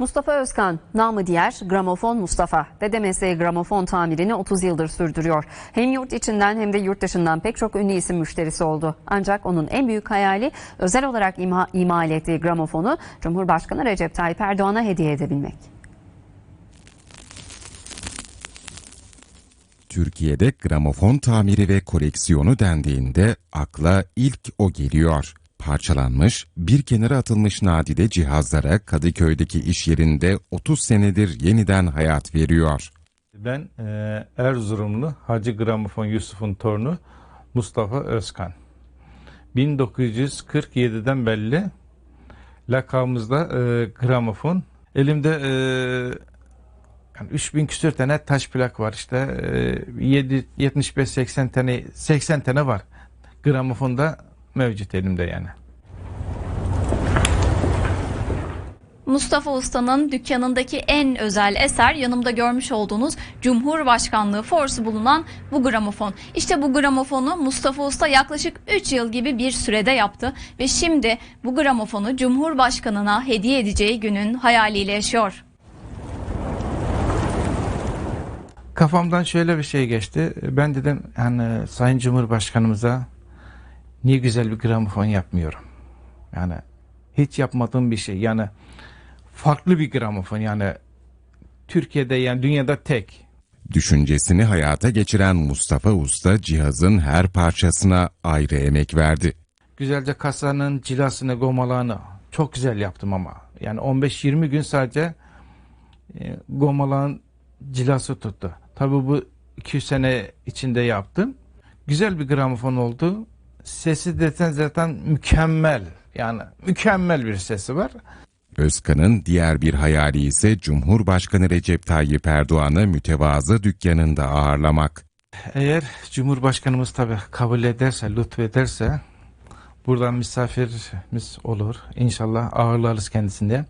Mustafa Özkan, namı diğer Gramofon Mustafa. Dede gramofon tamirini 30 yıldır sürdürüyor. Hem yurt içinden hem de yurt dışından pek çok ünlü isim müşterisi oldu. Ancak onun en büyük hayali özel olarak ima, imal ettiği gramofonu Cumhurbaşkanı Recep Tayyip Erdoğan'a hediye edebilmek. Türkiye'de gramofon tamiri ve koleksiyonu dendiğinde akla ilk o geliyor. Parçalanmış, bir kenara atılmış nadide cihazlara Kadıköy'deki iş yerinde 30 senedir yeniden hayat veriyor. Ben e, Erzurumlu Hacı Gramofon Yusuf'un torunu Mustafa Özkan. 1947'den belli lakabımızda e, gramofon. Elimde e, yani 3000 küsür tane taş plak var işte. E, 7 75 80 tane 80 tane var. Gramofonda mevcut elimde yani. Mustafa Usta'nın dükkanındaki en özel eser yanımda görmüş olduğunuz Cumhurbaşkanlığı forsu bulunan bu gramofon. İşte bu gramofonu Mustafa Usta yaklaşık 3 yıl gibi bir sürede yaptı ve şimdi bu gramofonu Cumhurbaşkanına hediye edeceği günün hayaliyle yaşıyor. Kafamdan şöyle bir şey geçti. Ben dedim yani Sayın Cumhurbaşkanımıza niye güzel bir gramofon yapmıyorum? Yani hiç yapmadığım bir şey. Yani farklı bir gramofon yani Türkiye'de yani dünyada tek. Düşüncesini hayata geçiren Mustafa Usta cihazın her parçasına ayrı emek verdi. Güzelce kasanın cilasını, gomalağını çok güzel yaptım ama. Yani 15-20 gün sadece e, gomalağın cilası tuttu. Tabii bu 2 sene içinde yaptım. Güzel bir gramofon oldu. Sesi desen zaten mükemmel. Yani mükemmel bir sesi var. Özkan'ın diğer bir hayali ise Cumhurbaşkanı Recep Tayyip Erdoğan'ı mütevazı dükkanında ağırlamak. Eğer Cumhurbaşkanımız tabii kabul ederse, lütfederse buradan misafirimiz olur. İnşallah ağırlarız kendisini.